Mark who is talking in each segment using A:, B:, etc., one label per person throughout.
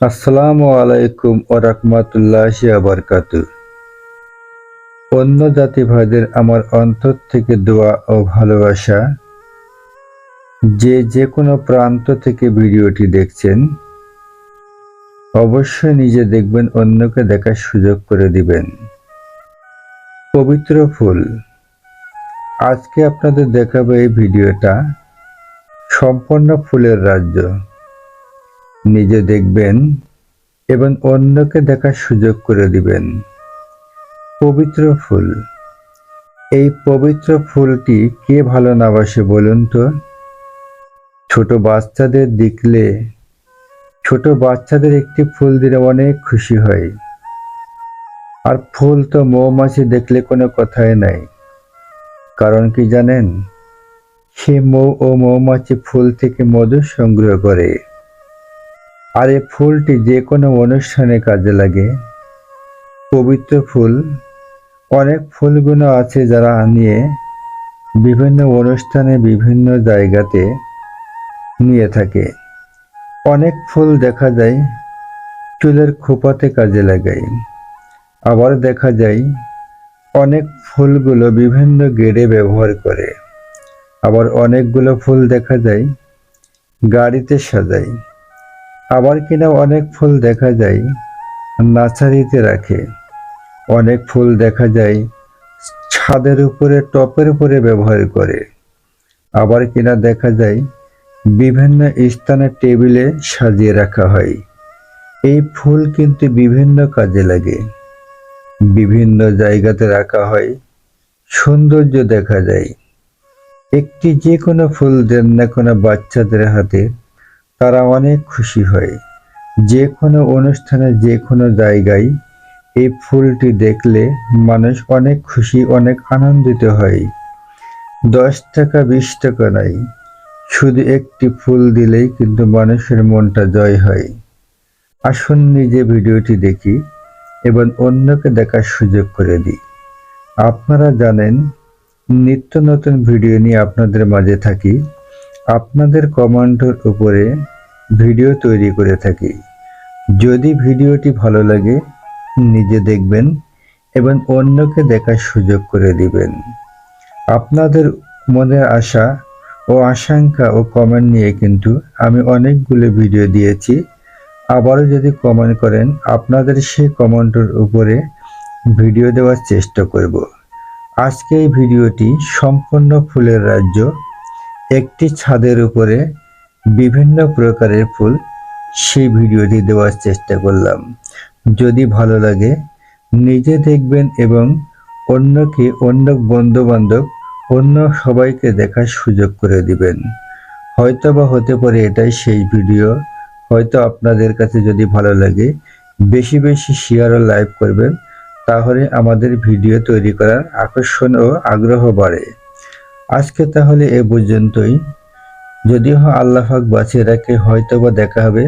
A: আসসালামু আলাইকুম ও রহমতুল্লাহ আবরকাত অন্য জাতি ভাইদের আমার অন্তর থেকে দোয়া ও ভালোবাসা। যে যে কোনো প্রান্ত থেকে ভিডিওটি দেখছেন, অবশ্যই নিজে দেখবেন, অন্যকে দেখার সুযোগ করে দিবেন। পবিত্র ফুল। আজকে আপনাদের দেখাবো এই ভিডিওটা সম্পূর্ণ ফুলের রাজ্য। নিজে দেখবেন এবং অন্যকে দেখার সুযোগ করে দিবেন। পবিত্র ফুল। এই পবিত্র ফুলটি কে ভালো না বাসে বলুন তো? ছোট বাচ্চাদের দেখলে ছোট বাচ্চাদের একটি ফুল দিলে অনেক খুশি হয়। আর ফুল তো মৌমাছি দেখলে কোনো কথাই নাই। কারণ কি জানেন? সে মৌ ও মৌমাছি ফুল থেকে মধু সংগ্রহ করে। আর এই ফুলটি যে কোনো অনুষ্ঠানে কাজে লাগে। পবিত্র ফুল। অনেক ফুলগুলো আছে যারা নিয়ে বিভিন্ন অনুষ্ঠানে বিভিন্ন জায়গাতে নিয়ে থাকে। অনেক ফুল দেখা যায়, চুলের খোপাতে কাজে লাগায়। আবার দেখা যায়, অনেক ফুলগুলো বিভিন্ন গেড়ে ব্যবহার করে। আবার অনেকগুলো ফুল দেখা যায়, গাড়িতে সাজায়। আবার কিনা অনেক ফুল দেখা যায় নার্সারিতে রাখে। অনেক ফুল দেখা যায়, ছাদের উপরে, টপের উপরে ব্যবহার করে। আবার কিনা দেখা যায়, বিভিন্ন স্থানে টেবিলে সাজিয়ে রাখা হয়। এই ফুল কিন্তু বিভিন্ন কাজে লাগে। বিভিন্ন জায়গাতে রাখা হয়, সৌন্দর্য দেখা যায়। একটি যে কোনো ফুল দেন না কোনো বাচ্চাদের হাতে তারা অনেক খুশি হয়। যে কোনো অনুষ্ঠানে যে কোনো জায়গায় এই ফুলটি দেখলে মানুষ অনেক খুশি, অনেক আনন্দিত হয়। দশ টাকা, বিশ টাকা নাই শুধু একটি ফুল দিলেই কিন্তু মানুষের মনটা জয় হয়। আসুন নিজে ভিডিওটি দেখি এবং অন্যকে দেখার সুযোগ করে দিই। আপনারা জানেন, নিত্য নতুন ভিডিও নিয়ে আপনাদের মাঝে থাকি। আপনাদের কমেন্টের উপরে ভিডিও তৈরি করে থাকি। যদি ভিডিওটি ভালো লাগে, নিজে দেখবেন এবং অন্যকে দেখার সুযোগ করে দিবেন। আপনাদের মনের আশা ও আশঙ্কা ও কমেন্ট নিয়ে কিন্তু আমি অনেকগুলো ভিডিও দিয়েছি। আবারও যদি কমেন্ট করেন, আপনাদের সেই কমেন্টের উপরে ভিডিও দেওয়ার চেষ্টা করব। আজকে এই ভিডিওটি সম্পূর্ণ ফুলের রাজ্য। একটি ছাদের উপরে বিভিন্ন প্রকারের ফুল সেই ভিডিওটি দেওয়ার চেষ্টা করলাম। যদি ভালো লাগে, নিজে দেখবেন এবং অন্যকে অন্য বন্ধু বান্ধব অন্য সবাইকে দেখার সুযোগ করে দিবেন। হয়তো বা হতে পারে এটাই সেই ভিডিও। হয়তো আপনাদের কাছে যদি ভালো লাগে, বেশি বেশি শেয়ার ও লাইভ করবেন, তাহলে আমাদের ভিডিও তৈরি করার আকর্ষণ ও আগ্রহ বাড়ে। আজকে তাহলে এ পর্যন্তই। যদিও আল্লাহাক বাঁচিয়ে রাখে হয়তো বা দেখা হবে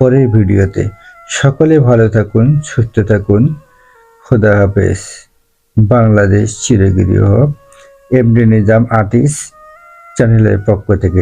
A: পরের ভিডিওতে। সকলে ভালো থাকুন, সুস্থ থাকুন। খুদা হাফেজ। বাংলাদেশ চিরগিরি হোক। এমডি নিজাম আর্টিস্ট চ্যানেলের পক্ষ থেকে।